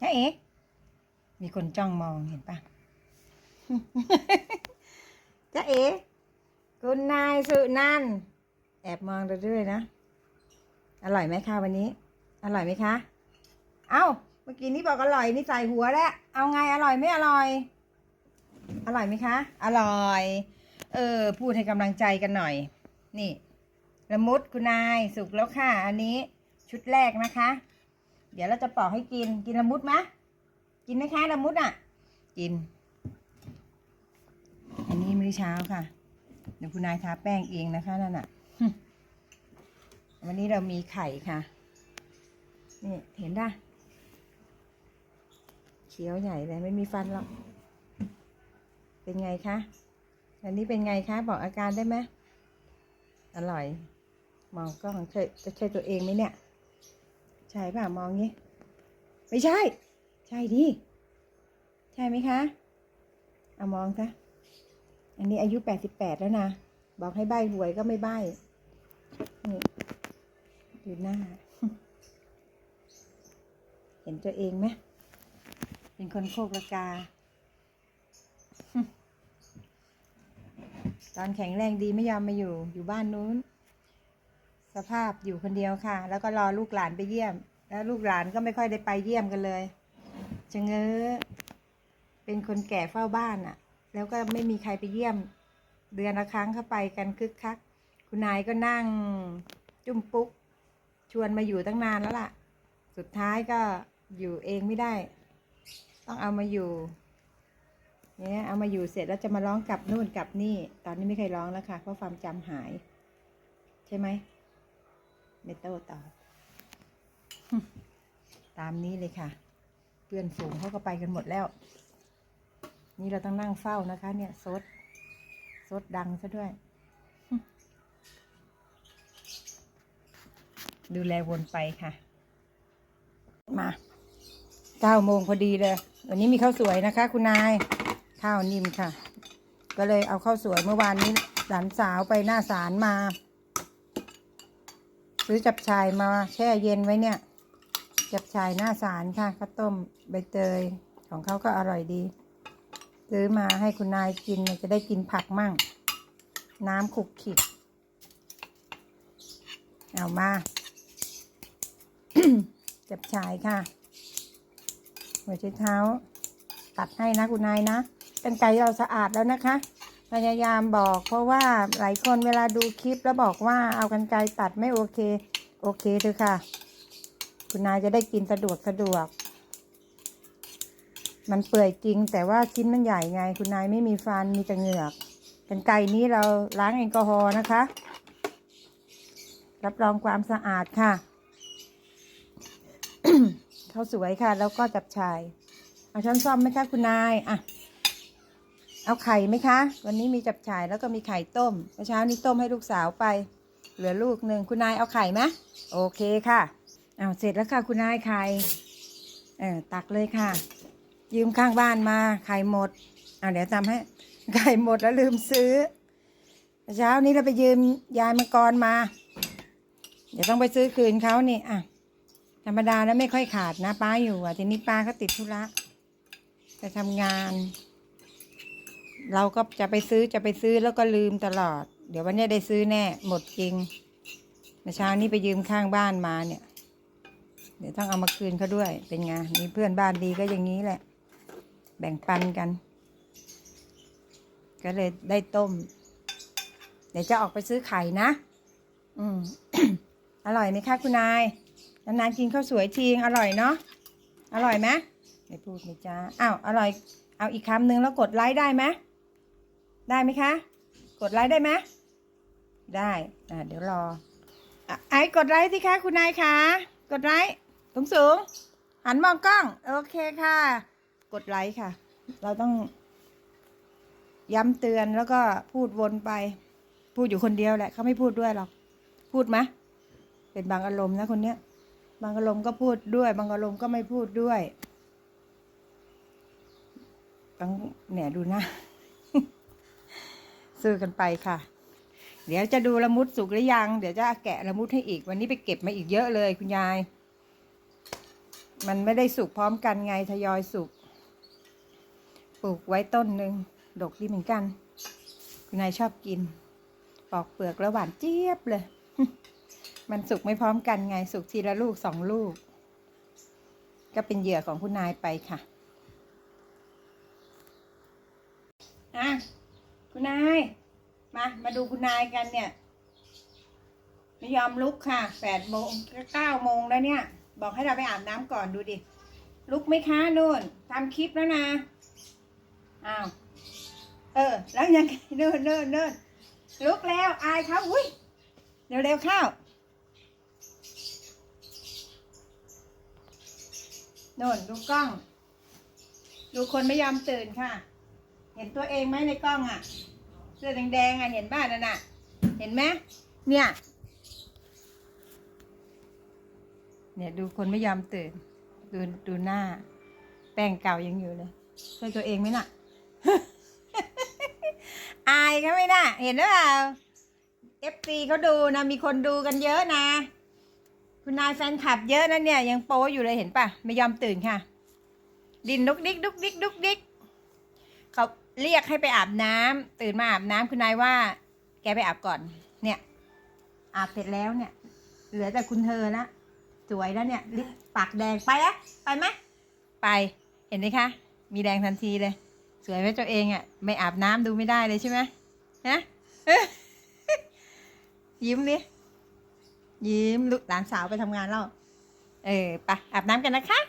จ้าเอ๋มีคนจ้องมองเห็นปะจ้าเอ๋คุณนายสุนันแอบมองเราด้วยนะ อร่อยไหมคะวันนี้ อร่อยไหมคะ เอ้า เมื่อกี้นี้บอกอร่อยนี่ใส่หัวแล้ว เอาไงอร่อยไม่อร่อย อร่อยไหมคะ อร่อย เออ พูดให้กำลังใจกันหน่อย นี่ละมุดคุณนายสุกแล้วค่ะ อันนี้ชุดแรกนะคะ เดี๋ยวเราจะปอกให้กิน กินละมุดไหมกินไหมคะละมุดอะ กิน อันนี้มื้อเช้าค่ะ เดี๋ยวคุณนายทาแป้งเองนะคะนั่นน่ะ วันนี้เรามีไข่ค่ะ นี่เห็นได้เขียวใหญ่เลยไม่มีฟันหรอก เป็นไงคะ อันนี้เป็นไงคะบอกอาการได้ไหมอร่อย มองกล้องเคยจะใช่ตัวเองไหมเนี่ย ช่ป่ะมองงี้ไม่ใช่ ใช่ดิ ใช่ไหมคะ เอามองซะ อันนี้อายุแปดสิบแปดแล้วนะ บอกให้ใบหวยก็ไม่ใบนี่ดูหน้า เห็นตัวเองไหมเป็นคนโคกระกา ตอนแข็งแรงดีไม่ยอมมาอยู่ อยู่บ้านนู้น สภาพอยู่คนเดียวค่ะ แล้วก็รอลูกหลานไปเยี่ยม แล้วลูกหลานก็ไม่ค่อยได้ไปเยี่ยมกันเลยชะเง้อเป็นคนแก่เฝ้าบ้านอะ่ะ แล้วก็ไม่มีใครไปเยี่ยม เดือนละครั้งเข้าไปกันคึกคัก คุณนายก็นั่งจุ้มปุ๊ก ชวนมาอยู่ตั้งนานแล้วล่ะ สุดท้ายก็อยู่เองไม่ได้ ต้องเอามาอยู่เนี่ยเอามาอยู่เสร็จแล้วจะมาร้องกลับนู่นกลับนี่ ตอนนี้ไม่เคยร้องแล้วค่ะเพราะความจำหาย ใช่ไหม ไม่โต้ตอบตามนี้เลยค่ะ เพื่อนฝูงเขาก็ไปกันหมดแล้ว นี่เราต้องนั่งเฝ้านะคะ เนี่ยซดซดดังซะด้วย ดูแลวนไปค่ะ มาเก้าโมงพอดีเลย วันนี้มีข้าวสวยนะคะ คุณนาย ข้าวนิ่มค่ะ ก็เลยเอาข้าวสวยเมื่อวานนี้หลานสาวไปหน้าศาลมา ซื้อจับชายมาแช่เย็นไว้เนี่ย จับชายหน้าศาลค่ะข้าวต้มใบเตยของเขาก็อร่อยดี ซื้อมาให้คุณนายกินจะได้กินผักมั่ง น้ำขุกขิดเอามา จับชายค่ะหัวใช้เท้า ตัดให้นะคุณนายนะกันไกเราสะอาดแล้วนะคะ พยายามบอกเพราะว่าหลายคนเวลาดูคลิปแล้วบอกว่าเอากันไกรตัดไม่โอเค โอเคเถอะค่ะ คุณนายจะได้กินสะดวกสะดวก มันเปื่อยจริงแต่ว่าชิ้นมันใหญ่ไง คุณนายไม่มีฟันมีแต่เหงือกกันไกรนี้เราล้างแอลกอฮอล์นะคะ รับรองความสะอาดค่ะข้าวสวยค่ะ แล้วก็จับชายเอาช้อนซ่อมไหมคะคุณนายอะ เอาไข่ไหมคะ วันนี้มีจับฉ่ายแล้วก็มีไข่ต้มเมื่อเช้านี้ต้มให้ลูกสาวไป เหลือลูกหนึ่งคุณนายเอาไข่ไหมโอเคค่ะเอาเสร็จแล้วค่ะคุณนายไข่เออตักเลยค่ะ ยืมข้างบ้านมาไข่หมดเอาเดี๋ยวทำให้ไข่หมดแล้วลืมซื้อเมื่อเช้านี้เราไปยืมยายมังกรมา เดี๋ยวต้องไปซื้อคืนเขานี่อะธรรมดาแล้วไม่ค่อยขาดนะ ป้าอยู่อะทีนี้ป้าก็ติดธุระไปทำงาน เราก็จะไปซื้อจะไปซื้อแล้วก็ลืมตลอด เดี๋ยววันนี้ได้ซื้อแน่ หมดจริงเมื่อเช้านี้ไปยืมข้างบ้านมาเนี่ย เดี๋ยวต้องเอามาคืนเขาด้วย เป็นไง มีเพื่อนบ้านดีก็อย่างนี้แหละ แบ่งปันกัน ก็เลยได้ต้ม เดี๋ยวจะออกไปซื้อไข่นะ อืม อร่อยไหมคะคุณนาย นานๆกินข้าวสวยทีงอร่อยเนาะ อร่อยไหมไม่พูดไม่จ้า อ้าว อร่อย เอาอีกคำหนึ่งแล้วกดไลค์ได้ไหม ได้ไหมคะ กดไลค์ได้ไหมได้อ่าเดี๋ยวรออไอ้กดไลค์สิคะคุณนายคะกดไลค์สูงสูงๆหันมองกล้อง โอเคค่ะ กดไลค์ค่ะ เราต้อง ย้ำเตือนแล้วก็พูดวนไป พูดอยู่คนเดียวแหละเขาไม่พูดด้วยหรอก พูดไหมเป็นบางอารมณ์นะคนเนี้ย บางอารมณ์ก็พูดด้วย บางอารมณ์ก็ไม่พูดด้วยต้องเนี่ยดูนะ ซื้อกันไปค่ะ เดี๋ยวจะดูละมุดสุกหรือยัง เดี๋ยวจะแกะละมุดให้อีก วันนี้ไปเก็บมาอีกเยอะเลยคุณยาย มันไม่ได้สุกพร้อมกันไงทยอยสุก ปลูกไว้ต้นหนึ่งดกดีเหมือนกัน คุณนายชอบกิน ปอกเปลือกแล้วหวานเจี๊ยบเลย มันสุกไม่พร้อมกันไง สุกทีละลูกสองลูก ก็เป็นเหยื่อของคุณนายไปค่ะ อะ นาย มา มาดูคุณนายกันเนี่ย ไม่ยอมลุกค่ะแปดโมงเก้าโมงแล้วเนี่ย บอกให้เราไปอาบน้ำก่อนดูดิ ลุกไหมคะนู่นทำคลิปแล้วนะ อ้าว เออ แล้วยังไงเนิ่นเนิ่นเนิ่นลุกแล้ว อายเขาอุ้ยเร็วเร็วเข้าโน่นดูกล้อง ดูคนไม่ยอมตื่นค่ะ เห็นตัวเองไหมในกล้องอะ สื้อแดงๆอะเห็นบ้านนั่นน่ะ เห็นไหมเนี่ย เนี่ยดูคนไม่ยอมตื่น ดูดูหน้า แป้งเก่ายังอยู่เลยใช่ตัวเองไหมน่ะ อายเขาไหมน่ะ เห็นหรือเปล่าเอฟซีเขาดูนะ มีคนดูกันเยอะนะ คุณนายแฟนคลับเยอะนะเนี่ย ยังโป้อยู่เลยเห็นปะไม่ยอมตื่นค่ะ ดินดุกดิกดุกดิกดุกดิกเขา เรียกให้ไปอาบน้ำตื่นมาอาบน้ำคุณนายว่า แกไปอาบก่อน เนี่ย อาบเสร็จแล้วเนี่ย เหลือแต่คุณเธอละสวยแล้วเนี่ยลิปปากแดงไปอะไปไหมไปเห็นไหมคะ มีแดงทันทีเลย สวยไหมตัวเองอะ่ะ ไม่อาบน้ำดูไม่ได้เลยใช่ไหมฮะยิ้มดิยิ้มลูกหลานสาวไปทำงานแล้ว เออไปอาบน้ำกันนะคะ